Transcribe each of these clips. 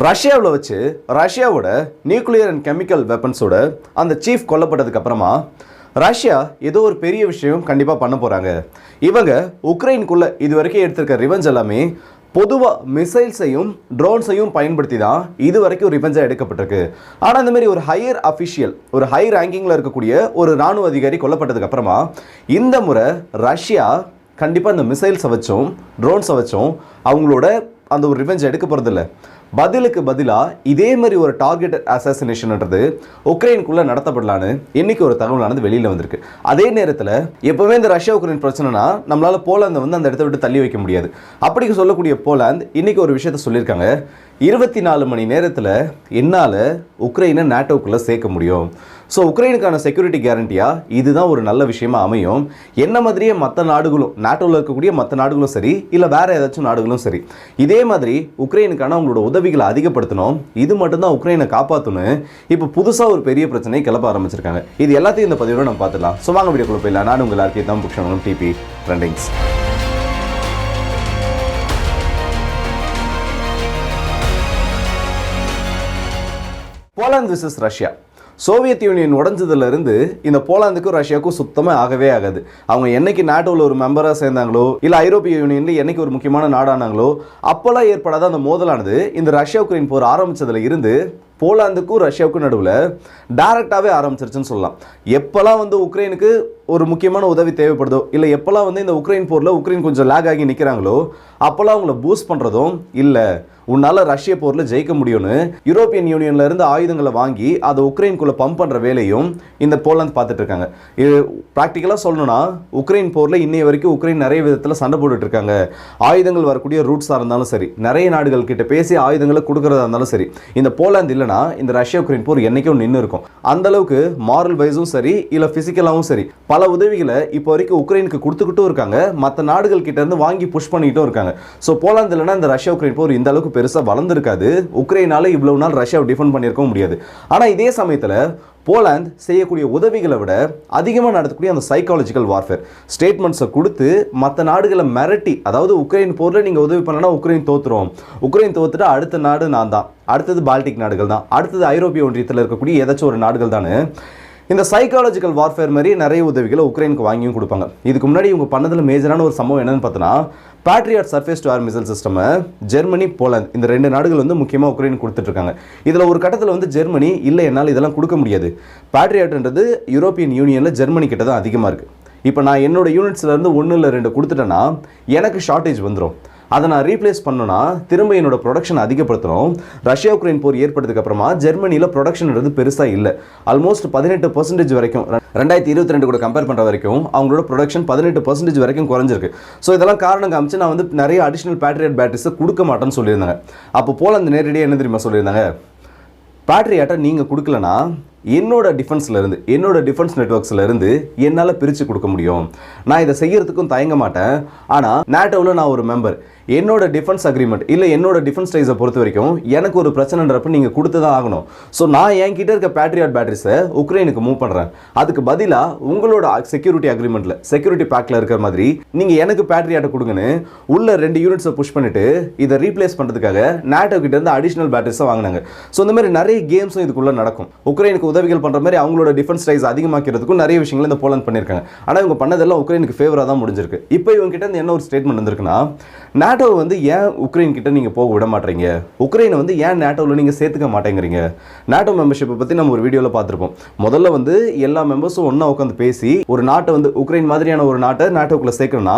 ரஷ்யாவில் வச்சு ரஷ்யாவோட நியூக்ளியர் அண்ட் கெமிக்கல் வெப்பன்ஸோட அந்த சீஃப் கொல்லப்பட்டதுக்கு அப்புறமா ரஷ்யா ஏதோ ஒரு பெரிய விஷயம் கண்டிப்பாக பண்ண போகிறாங்க இவங்க உக்ரைனுக்குள்ளே இது வரைக்கும் எடுத்திருக்க ரிவெஞ்ச் எல்லாமே பொதுவாக மிசைல்ஸையும் ட்ரோன்ஸையும் பயன்படுத்தி தான் இது வரைக்கும் ரிவெஞ்சாக எடுக்கப்பட்டிருக்கு. ஆனால் இந்தமாரி ஒரு ஹையர் அஃபிஷியல் ஒரு ஹை ரேங்கிங்கில் இருக்கக்கூடிய ஒரு ராணுவ அதிகாரி கொல்லப்பட்டதுக்கு அப்புறமா இந்த முறை ரஷ்யா கண்டிப்பாக இந்த மிசைல்ஸை வச்சும் ட்ரோன்ஸை வச்சும் அவங்களோட அந்த ஒரு ரிவெஞ்ச் எடுக்க போகிறதில்ல பதிலுக்கு பதிலாக இதே மாதிரி ஒரு டார்கெட் அசாசினேஷன்ன்றது உக்ரைனுக்குள்ளே நடத்தப்படலான்னு இன்றைக்கி ஒரு தகவலானது வெளியில் வந்திருக்கு. அதே நேரத்தில் எப்போவுமே இந்த ரஷ்யா உக்ரைன் பிரச்சனைனா நம்மளால் போலாந்தை வந்து அந்த இடத்த விட்டு தள்ளி வைக்க முடியாது. அப்படி சொல்லக்கூடிய போலாந்து இன்றைக்கி ஒரு விஷயத்த சொல்லியிருக்காங்க. இருபத்தி நாலு மணி நேரத்தில் என்னால் உக்ரைனை நேட்டோக்குள்ளே சேர்க்க முடியும். ஸோ உக்ரைனுக்கான செக்யூரிட்டி கேரண்டியாக இதுதான் ஒரு நல்ல விஷயமா அமையும். என்ன மாதிரியே மற்ற நாடுகளும் நாட்டோவில் இருக்கக்கூடிய மற்ற நாடுகளும் சரி இல்லை வேறு ஏதாச்சும் நாடுகளும் சரி இதே மாதிரி உக்ரைனுக்கான அவங்களோட உதவிகளை அதிகப்படுத்தணும். இது மட்டும்தான் உக்ரைனை காப்பாற்றணும் இப்போ புதுசாக ஒரு பெரிய பிரச்சனையை கிளப்ப ஆரம்பிச்சிருக்காங்க. இது எல்லாத்தையும் இந்த பதிவோட நம்ம பார்த்துக்கலாம் ஸோ வாங்க வீடியோக்குள்ள போயிடலாம். நான் உங்கள் எல்லாருக்கையும் தான் புக்ஷனும் DP trendings Poland versus Russia Soviet Union உடஞ்சதுலேருந்து இந்த போலாந்துக்கும் ரஷ்யாவுக்கும் சுத்தமாக ஆகவே ஆகாது. அவங்க என்னைக்கு நாட்டோவில் ஒரு மெம்பராக சேர்ந்தாங்களோ இல்லை ஐரோப்பிய யூனியனில் என்னைக்கு ஒரு முக்கியமான நாடானாங்களோ அப்போல்லாம் ஏற்படாத அந்த மோதலானது இந்த ரஷ்யா உக்ரைன் போர் ஆரம்பித்ததில் இருந்து போலாந்துக்கும் ரஷ்யாவுக்கும் நடுவில் டைரக்டாகவே ஆரம்பிச்சிருச்சுன்னு சொல்லலாம். எப்போல்லாம் வந்து உக்ரைனுக்கு ஒரு முக்கியமான உதவி தேவைப்படுதோ இல்லை எப்போல்லாம் வந்து இந்த உக்ரைன் போரில் உக்ரைன் கொஞ்சம் லேக் ஆகி நிற்கிறாங்களோ அப்போல்லாம் அவங்கள பூஸ்ட் பண்ணுறதும் இல்லை உன்னால் ரஷ்ய போரில் ஜெயிக்க முடியும்னு யூரோப்பியன் யூனியனில் இருந்து ஆயுதங்களை வாங்கி அதை உக்ரைனுக்குள்ளே பம்ப் பண்ணுற வேலையும் இந்த போலாந்து பார்த்துட்டு இருக்காங்க. இது ப்ராக்டிக்கலாக சொல்லணும்னா உக்ரைன் போரில் இன்னைய வரைக்கும் உக்ரைன் நிறைய விதத்தில் சண்டை போட்டுட்டு இருக்காங்க. ஆயுதங்கள் வரக்கூடிய ரூட்ஸாக இருந்தாலும் சரி நிறைய நாடுகள் கிட்ட பேசி ஆயுதங்களை கொடுக்குறதா இருந்தாலும் சரி இந்த போலாந்து என்னன்னா இந்த ரஷ்யா உக்ரைன் போர் என்னைக்கும் நின்று இருக்கும். அந்த அளவுக்கு மாரல் வைஸும் சரி இல்லை ஃபிசிக்கலாகவும் சரி. பல உதவிகளை இப்போ வரைக்கும் உக்ரைனுக்கு கொடுத்துக்கிட்டும் இருக்காங்க. மற்ற நாடுகள் கிட்ட இருந்து வாங்கி புஷ் பண்ணிக்கிட்டும் இருக்காங்க. ஸோ போலாந்து இல்லைன்னா இந்த ரஷ்யா உக்ரைன் போர் இந்த அளவுக்கு பெருசாக வளர்ந்துருக்காது. உக்ரைனால இவ்வளவு நாள் ரஷ்யாவை டிஃபெண்ட் பண்ணியிருக்கவும் முடியாது. ஆனால் இதே சமயத்தில் போலாந்து செய்யக்கூடிய உதவிகளை விட அதிகமாக நடத்தக்கூடிய அந்த சைக்காலஜிக்கல் வார்ஃபேர் ஸ்டேட்மெண்ட்ஸை கொடுத்து மற்ற நாடுகளை மிரட்டி அதாவது உக்ரைன் போரில் நீங்கள் உதவி பண்ணலன்னா உக்ரைன் தோத்துரும். உக்ரைன் தோத்துட்டு அடுத்த நாடு நான் தான். அடுத்தது பால்டிக் நாடுகள் தான். அடுத்தது ஐரோப்பிய ஒன்றியத்தில் இருக்கக்கூடிய ஏதாச்சும் ஒரு நாடுகள் தானே. இந்த சைக்காலஜிக்கல் வார்ஃபேர் மாதிரி நிறைய உதவிகளை உக்ரைனுக்கு வாங்கியும் கொடுப்பாங்க. இதுக்கு முன்னாடி இவங்க பண்ணதில் மேஜரான ஒரு சம்பவம் என்னன்னு பார்த்தோன்னா Patriot surface to air missile சிஸ்டமை ஜெர்மனி போலாந்து இந்த ரெண்டு நாடுகள் வந்து முக்கியமாக உக்ரைனுக்கு கொடுத்துட்ருக்காங்க. இதில் ஒரு கட்டத்தில் வந்து ஜெர்மனி இல்லை என்னால் இதெல்லாம் கொடுக்க முடியாது. பேட்ரியாட்ன்றது யூரோப்பியன் யூனியனில் ஜெர்மனி கிட்ட தான் அதிகமாக இருக்குது இப்போ நான் என்னோட யூனிட்ஸ்லேருந்து ஒன்று இல்லை ரெண்டு கொடுத்துட்டேன்னா எனக்கு ஷார்ட்டேஜ் வந்துடும் அதை நான் ரீப்ளேஸ் பண்ணோன்னா திரும்ப என்னோட ப்ரொடக்ஷன் அதிகப்படுத்தணும். ரஷ்யா உக்ரைன் போர் ஏற்பட்டதுக்கு அப்புறமா ஜெர்மனியில் ப்ரொடக்ஷன்ன்றது பெருசாக இல்லை. ஆல்மோஸ்ட் பதினெட்டு பர்சன்டேஜ் வரைக்கும் ரெண்டாயிரத்தி இருபத்தி ரெண்டு கூட கம்பேர் பண்ணுற வரைக்கும் அவங்களோட ப்ரொடக்ஷன் பதினெட்டு பர்சன்டேஜ் வரைக்கும் குறைஞ்சிருக்கு. ஸோ இதெல்லாம் காரணம் காமிச்சு நான் வந்து நிறைய அடிஷனல் பேட்ரியட் பேட்டரிஸை கொடுக்க மாட்டேன்னு சொல்லியிருந்தாங்க அப்போ போல அந்த நேரடியாக என்ன தெரியுமா சொல்லியிருந்தாங்க? பேட்ரியாட்டை நீங்கள் கொடுக்கலனா என்னோட டிஃபென்ஸ்லேருந்து என்னோட டிஃபென்ஸ் நெட்ஒர்க்ஸ்லேருந்து என்னால் பிரித்து கொடுக்க முடியும். நான் இதை செய்கிறதுக்கும் தயங்க மாட்டேன். ஆனால் நேட்டோவில் நான் ஒரு மெம்பர் என்னோட டிஃபென்ஸ் அக்ரிமெண்ட் இல்லை என்னோட டிஃபென்ஸ் டைஸை பொறுத்த வரைக்கும் எனக்கு ஒரு பிரச்சனைன்றப்ப நீங்கள் கொடுத்து தான் ஆகணும். ஸோ நான் என்கிட்ட இருக்க பேட்ரியாட் பேட்டரிஸை உக்ரைனுக்கு மூவ் பண்ணுறேன் அதுக்கு பதிலாக உங்களோட செக்யூரிட்டி அக்ரிமெண்ட்டில் செக்யூரிட்டி பேக்கில் இருக்கிற மாதிரி நீங்கள் எனக்கு பேட்ரியாட்டை கொடுங்கன்னு உள்ள ரெண்டு யூனிட்ஸை புஷ் பண்ணிவிட்டு இதை ரீப்ளேஸ் பண்ணுறதுக்காக நேட்டோ கிட்டேருந்து அடிஷ்னல் பேட்டரிஸை வாங்கினாங்க. ஸோ இந்த மாதிரி நிறைய கேம்ஸும் இதுக்குள்ளே நடக்கும். உக்ரைனுக்கு உதவிகள் பண்ணுற மாதிரி அவங்களோட டிஃபென்ஸ் டைஸ் அதிகமாக்கிறதுக்கும் நிறைய விஷயங்கள் இந்த போலந்து பண்ணியிருக்காங்க. ஆனால் இவங்க பண்ணதெல்லாம் உக்ரைனுக்கு ஃபேவராக தான் முடிஞ்சிருக்கு. இப்போ இவங்க கிட்ட இருந்து என்ன ஒரு ஸ்டேட்மெண்ட் வந்திருக்குன்னா நேட்டோ வந்து ஏன் உக்ரைன் கிட்ட நீங்கள் போக விட மாட்டீங்க? உக்ரைனை வந்து ஏன் நேட்டோவில் நீங்கள் சேர்த்துக்க மாட்டேங்கிறீங்க? நேட்டோ மெம்பர்ஷிப்பை பற்றி நம்ம ஒரு வீடியோவில் பார்த்துருப்போம். முதல்ல வந்து எல்லா மெம்பர்ஸும் ஒன்றா உட்காந்து பேசி ஒரு நாட்டை வந்து உக்ரைன் மாதிரியான ஒரு நாட்டை நேட்டோக்குள்ளே சேர்க்கணும்னா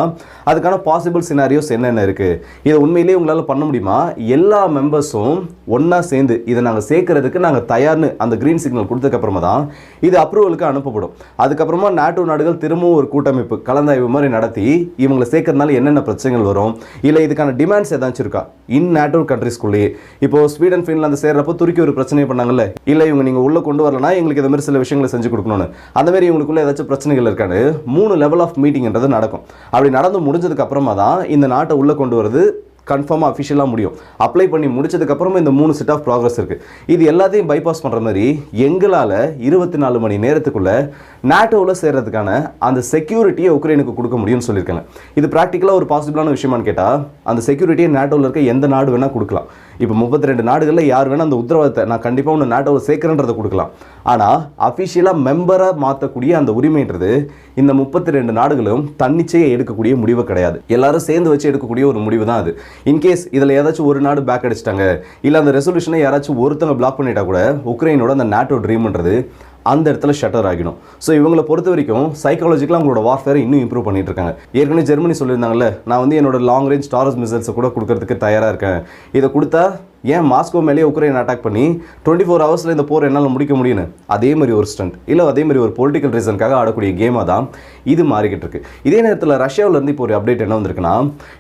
அதுக்கான பாசிபிள் சினாரியோஸ் என்னென்ன இருக்குது இதை உண்மையிலேயே உங்களால் பண்ண முடியுமா? எல்லா மெம்பர்ஸும் ஒன்றா சேர்ந்து இதை நாங்கள் சேர்க்கறதுக்கு நாங்கள் தயார்னு அந்த க்ரீன் சிக்னல் கொடுத்ததுக்கப்புறமா தான் இது அப்ரூவலுக்கு அனுப்பப்படும். அதுக்கப்புறமா நாட்டோ நாடுகள் திரும்பவும் ஒரு கூட்டமைப்பு கலந்தாய்வு மாதிரி நடத்தி இவங்களை சேர்க்கறதுனால என்னென்ன பிரச்சனைகள் வரும்? இல்லை இதுக்கான டிமாண்ட்ஸ் ஏதாச்சும் இருக்கா? இன் நேட்டோ கண்ட்ரிஸ்குள்ளேயே இப்போ ஸ்வீடன் ஃபின்லாந்து சேர்றப்போ துருக்கி ஒரு பிரச்சனை பண்ணாங்கல்ல? இல்லை இவங்க நீங்கள் உள்ளே கொண்டு வரலனா எங்களுக்கு இந்த மாதிரி சில விஷயங்களை செஞ்சு கொடுக்கணும்னு. அந்த மாதிரி இவங்களுக்குள்ள ஏதாச்சும் பிரச்சனைகள் இருக்கான்னு மூணு லெவல் ஆஃப் மீட்டிங்ன்றது நடக்கும். அப்படி நடந்து முடிஞ்சதுக்கு அப்புறமா தான் இந்த நாட்டை உள்ளே கொண்டு வரது கன்ஃபார்மாக அஃபிஷியலாக முடியும். அப்ளை பண்ணி முடிச்சதுக்கப்புறமா இந்த மூணு செட் ஆஃப் ப்ராக்ரஸ் இருக்குது இது எல்லாத்தையும் பைபாஸ் பண்ணுற மாதிரி எங்களால் இருபத்தி நாலு மணி நேரத்துக்குள்ளே நாட்டோவில் சேர்கிறதுக்கான அந்த செக்யூரிட்டியை உக்ரைனுக்கு கொடுக்க முடியும்னு சொல்லியிருக்காங்க. இது ப்ராக்டிக்கலாக ஒரு பாசிபிளான விஷயமான்னு கேட்டால் அந்த செக்யூரிட்டியை நாட்டோவில் இருக்க எந்த நாடு வேணால் கொடுக்கலாம். இப்போ முப்பத்தி ரெண்டு நாடுகளில் யார் வேணால் அந்த உத்தரவாதத்தை நான் கண்டிப்பாக ஒன்று நாட்டோவில் சேர்க்குறேன்றதை கொடுக்கலாம். ஆனால் அஃபிஷியலாக மெம்பராக மாற்றக்கூடிய அந்த உரிமைன்றது இந்த முப்பத்தி ரெண்டு நாடுகளும் தன்னிச்சையை எடுக்கக்கூடிய முடிவு கிடையாது. எல்லாரும் சேர்ந்து வச்சு எடுக்கக்கூடிய ஒரு முடிவு தான் அது இன்கேஸ் இதில் ஏதாச்சும் ஒரு நாடு பேக் அடிச்சிட்டாங்க இல்லை அந்த ரெசல்யூஷனை யாராச்சும் ஒருத்தங்க பிளாக் பண்ணிட்டா கூட உக்ரைனோட அந்த நாட்டோ ட்ரீம்ன்றது அந்த இடத்துல ஷட்டர் ஆகிடும். ஸோ இவங்களை பொறுத்த வரைக்கும் சைக்காலஜிக்கலாக அவங்களோட வார்ஃபேரை இன்னும் இம்ப்ரூவ் பண்ணிட்டு இருக்காங்க. ஏற்கனவே ஜெர்மனி சொல்லியிருந்தாங்கல்ல நான் வந்து என்னோட லாங் ரேஞ்ச் டாரஸ் மிசைல்ஸை கூட கொடுக்கறதுக்கு தயாராக இருக்கேன். இதை கொடுத்தா ஏன் மாஸ்கோ மேலேயே உக்ரைன் அட்டாக் பண்ணி டுவெண்ட்டி ஃபோர் ஹவர்ஸில் இந்த போர் என்னால் முடிக்க முடியும்னு? அதே மாதிரி ஒரு ஸ்டண்ட் இல்லை அதே மாதிரி ஒரு பொலிட்டிக்கல் ரீசனுக்காக ஆடக்கூடிய கேமாக தான் இது மாறிக்கிட்டு இருக்கு. இதே நேரத்தில் ரஷ்யாவிலேருந்து இப்போ ஒரு அப்டேட் என்ன வந்திருக்குன்னா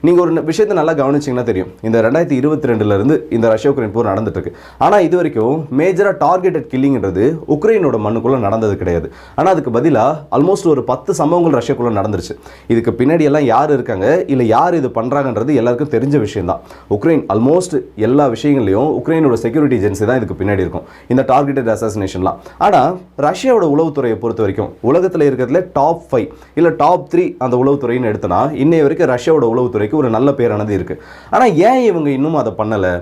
நீங்கள் ஒரு விஷயத்தை நல்லா கவனிச்சிங்கன்னா தெரியும். இந்த ரெண்டாயிரத்தி இருபத்தி ரெண்டுலேருந்து இந்த ரஷ்யா உக்ரைன் போர் நடந்துட்டு இருக்கு. ஆனால் இது வரைக்கும் மேஜராக டார்கெட்டட் கில்லிங்கிறது உக்ரைனோட மண்ணுக்குள்ளே நடந்தது கிடையாது. ஆனால் அதுக்கு பதிலாக ஆல்மோஸ்ட் ஒரு பத்து சம்பவங்கள் ரஷ்யாக்குள்ளே நடந்துருச்சு. இதுக்கு பின்னாடி எல்லாம் யார் இருக்காங்க? இல்லை யார் இது பண்ணுறாங்கன்றது எல்லாருக்கும் தெரிஞ்ச விஷயம் தான் உக்ரைன் ஆல்மோஸ்ட் எல்லா விஷயம் விஷயங்களையும் உக்ரைனோட செக்யூரிட்டி ஏஜென்சி தான் இதுக்கு பின்னாடி இருக்கும். இந்த டார்கெட்டட் அசாசினேஷன்லாம் ஆனால் ரஷ்யாவோட உளவுத்துறையை பொறுத்த வரைக்கும் உலகத்தில் இருக்கிறதுல டாப் ஃபைவ் இல்லை டாப் த்ரீ அந்த உளவுத்துறைன்னு எடுத்தனா இன்னைய வரைக்கும் ரஷ்யாவோட உளவுத்துறைக்கு ஒரு நல்ல பேரானது இருக்குது ஆனால் ஏன் இவங்க இன்னும் அதை பண்ணலை?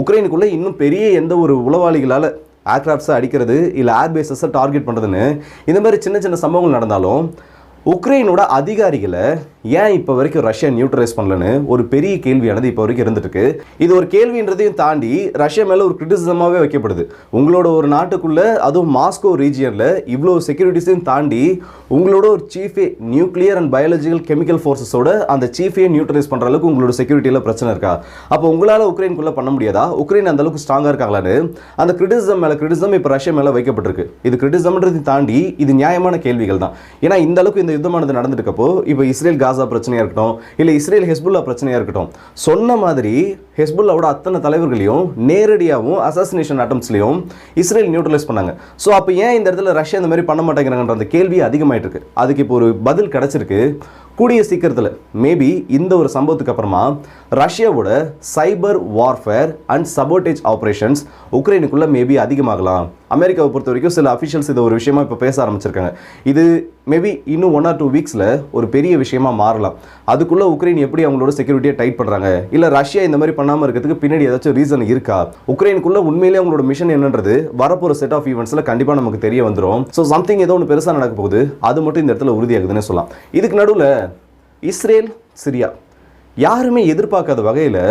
உக்ரைனுக்குள்ளே இன்னும் பெரிய எந்த ஒரு உளவாளிகளால் ஏர்கிராஃப்ட்ஸை அடிக்கிறது இல்லை ஏர்பேஸஸை டார்கெட் பண்ணுறதுன்னு இந்த மாதிரி சின்ன சின்ன சம்பவங்கள் நடந்தாலும் உக்ரைனோட அதிகாரிகளை ஏன் இப்போ வரைக்கும் ரஷ்யா நியூட்ரலைஸ் பண்ணலன்னு ஒரு பெரிய கேள்வியானது இப்போ வரைக்கும் இருந்துட்டு இது ஒரு கேள்வின்றதையும் தாண்டி ரஷ்யா மேலே ஒரு கிரிட்டிசிசமாகவே வைக்கப்படுது. உங்களோட ஒரு நாட்டுக்குள்ளே அதுவும் மாஸ்கோ ரீஜியனில் இவ்வளோ செக்யூரிட்டிஸையும் தாண்டி உங்களோட ஒரு சீஃபே நியூக்ளியர் அண்ட் பயாலஜிக்கல் கெமிக்கல் ஃபோர்ஸஸோட அந்த சீஃபே நியூட்ரலைஸ் பண்ணுற அளவுக்கு உங்களோட செக்யூரிட்டியில் பிரச்சனை இருக்கா? அப்போ உங்களால் உக்ரைனுக்குள்ளே பண்ண முடியாதா? உக்ரைன் அந்த அளவுக்கு ஸ்ட்ராங்காக இருக்காங்களான்னு அந்த கிரிட்டிசிசம் மேலே கிரிட்டிசிசம் இப்போ ரஷ்யா மேலே வைக்கப்பட்டிருக்கு. இது கிரிட்டிசம்ன்றதையும் தாண்டி இது நியாயமான கேள்விகள் தான். ஏன்னா இந்த அளவுக்கு இந்த யுத்தமானது நடந்துருக்கப்போ இப்போ இஸ்ரேல் காசா பிரச்சனையாக இருக்கட்டும் இல்லை இஸ்ரேல் ஹெஸ்புல்லா பிரச்சனையாக இருக்கட்டும் சொன்ன மாதிரி ஹெஸ்புல்லாவோட அத்தனை தலைவர்களையும் நேரடியாகவும் அசாசினேஷன் அட்டம்ஸ்லையும் இஸ்ரேல் நியூட்ரலைஸ் பண்ணாங்க. ஸோ அப்போ ஏன் இந்த இடத்துல ரஷ்யா இந்த மாதிரி பண்ண மாட்டேங்கிறாங்கன்ற அந்த கேள்வி அதிகமாயிட்டு இருக்கு அதுக்கு இப்போ ஒரு பதில் கிடச்சிருக்கு. கூடிய சீக்கிரத்தில் மேபி இந்த ஒரு சம்பவத்துக்கு அப்புறமா ரஷ்யாவோட cyber warfare and sabotage operations உக்ரைனுக்குள்ளே maybe அதிகமாகலாம். அமெரிக்காவை பொறுத்த வரைக்கும் சில அஃபிஷியல்ஸ் இதை ஒரு விஷயமா இப்போ பேச ஆரம்பிச்சிருக்காங்க. இது மேபி இன்னும் ஒன் ஆர் டூ வீக்ஸில் ஒரு பெரிய விஷயமா மாறலாம். அதுக்குள்ளே உக்ரைன் எப்படி அவங்களோட செக்யூரிட்டியை டைட் பண்ணுறாங்க இல்லை ரஷ்யா இந்த மாதிரி பண்ணாமல் இருக்கிறதுக்கு பின்னாடி ஏதாச்சும் ரீசன் இருக்கா? உக்ரைனுக்குள்ளே உண்மையிலேயே அவங்களோட மிஷன் என்னன்றது வரப்போகிற செட் ஆஃப் ஈவெண்ட்ஸில் கண்டிப்பாக நமக்கு தெரிய வந்துடும் ஸோ சம்திங் ஏதோ ஒன்று பெருசாக நடக்க போகுது. அது மட்டும் இந்த இடத்துல உறுதியாகுதுன்னு சொல்லலாம். இதுக்கு நடுவில் இஸ்ரேல் சிரியா யாருமே எதிர்பார்க்காத வகையில்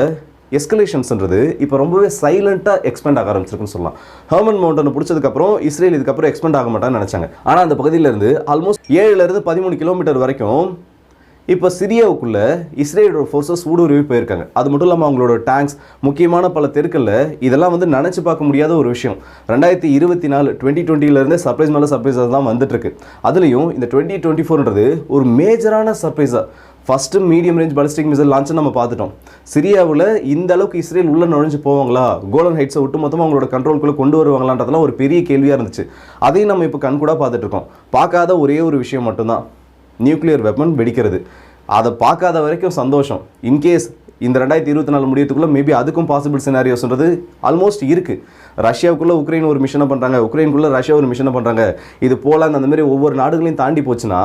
எஸ்கலேஷன்ஸ்ன்றது இப்போ ரொம்பவே சைலண்ட்டாக எக்ஸ்பெண்ட் ஆக ஆரம்பிச்சிருக்குன்னு சொல்லலாம். ஹர்மன் மவுண்டனை பிடிச்சதுக்கப்புறம் இஸ்ரேல் இதுக்கப்புறம் எக்ஸ்பெண்ட் ஆக மாட்டான்னு நினச்சாங்க. ஆனால் அந்த பகுதியிலேருந்து ஆல்மோஸ்ட் ஏழுலேருந்து பதிமூணு கிலோமீட்டர் வரைக்கும் இப்போ சிரியாவுக்குள்ள இஸ்ரேலோட ஃபோர்ஸஸ் ஊடுருவி போயிருக்காங்க. அது மட்டும் இல்லாமல் அவங்களோட டேங்க்ஸ் முக்கியமான பல தெருக்களில் இதெல்லாம் வந்து நினச்சி பார்க்க முடியாத ஒரு விஷயம். ரெண்டாயிரத்தி இருபத்தி நாலு டுவெண்ட்டி டுவெண்ட்டிலேருந்தே சர்ப்ரைஸ் மேலே சர்ப்ரைஸாக தான் வந்துட்டுருக்கு அதுலேயும் இந்த டுவெண்ட்டி டுவெண்ட்டி ஃபோர்ன்றது ஒரு மேஜரான சர்ப்ரைஸாக first medium range ballistic missile லான்ச்சை நம்ம பார்த்துட்டோம். சிரியாவில் இந்த அளவுக்கு இஸ்ரேல் உள்ளே நுழைஞ்சு போவாங்களா? கோலன் ஹைட்ஸை ஒட்டு மொத்தமாக அவங்களோட கண்ட்ரோல்குள்ளே கொண்டு வருவாங்களான்றதுலாம் ஒரு பெரிய கேள்வியாக இருந்துச்சு. அதையும் நம்ம இப்போ கண்கூடாக பார்த்துட்ருக்கோம் பார்க்காத ஒரே ஒரு விஷயம் மட்டும்தான். நியூக்ளியர் வெப்பன் வெடிக்கிறது. அதை பார்க்காத வரைக்கும் சந்தோஷம். இன்கேஸ் இந்த ரெண்டாயிரத்தி இருபத்தி நாலு முடியத்துக்குள்ளே மேபி அதுக்கும் பாசிபிள் சினாரியோஸ்ன்றது ஆல்மோஸ்ட் இருக்குது ரஷ்யாவுக்குள்ளே உக்ரைன் ஒரு மிஷனை பண்ணுறாங்க உக்ரைனுக்குள்ளே ரஷ்யா ஒரு மிஷனை பண்ணுறாங்க இது போலாந்து அந்தமாரி ஒவ்வொரு நாடுகளையும் தாண்டி போச்சுன்னா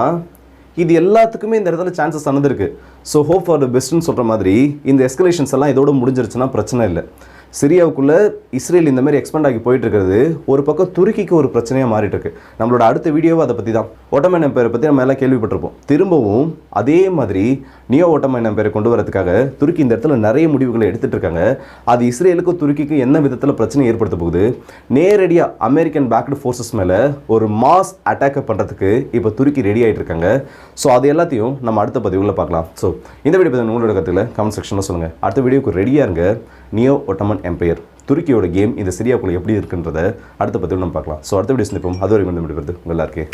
இது எல்லாத்துக்குமே இந்த இடத்துல சான்சஸ் நடந்திருக்கு ஸோ ஹோப் ஃபார் த பெஸ்ட்னு சொல்கிற மாதிரி இந்த எஸ்கலேஷன்ஸ் எல்லாம் இதோட முடிஞ்சிருச்சுன்னா பிரச்சனை இல்லை. சிரியாவுக்குள்ளே இஸ்ரேல் இந்த மாதிரி எக்ஸ்பெண்ட் ஆகி போயிட்டு இருக்கிறது ஒரு பக்கம் துருக்கிக்கு ஒரு பிரச்சனையாக மாறிட்டு இருக்கு நம்மளோட அடுத்த வீடியோவை அதை பற்றி தான் ஓட்டமேன் எம்பையரை பற்றி நம்ம எல்லாம் கேள்விப்பட்டிருப்போம். திரும்பவும் அதே மாதிரி நியோ ஓட்டமேன் எம்பையரை கொண்டு வரதுக்காக துருக்கி இந்த இடத்துல நிறைய முடிவுகளை எடுத்துகிட்டு இருக்காங்க. அது இஸ்ரேலுக்கும் துருக்கிக்கும் என்ன விதத்தில் பிரச்சனை ஏற்படுத்த போகுது? நேரடியாக அமெரிக்கன் பேக்டு ஃபோர்ஸஸ் மேலே ஒரு மாஸ் அட்டாக்கை பண்ணுறதுக்கு இப்போ துருக்கி ரெடி ஆகிட்டு இருக்காங்க. ஸோ அது எல்லாத்தையும் நம்ம அடுத்த பதிவுகளில் பார்க்கலாம். ஸோ இந்த வீடியோ பற்றி உங்களோட கற்றுக்கல கமெண்ட் செக்ஷனில் சொல்லுங்கள் அடுத்த வீடியோக்கு ரெடியாக இருங்க. நியோ ஒட்டமன் எம்பையர் துருக்கியோட கேம் இந்த சிரியாக்குள்ளே எப்படி இருக்குன்றத அடுத்த பற்றி நம்ம பார்க்கலாம். ஸோ அடுத்த வீடியோ சந்திப்போம். அது வரைக்கும் வந்து முடிவது நல்லா இருக்கே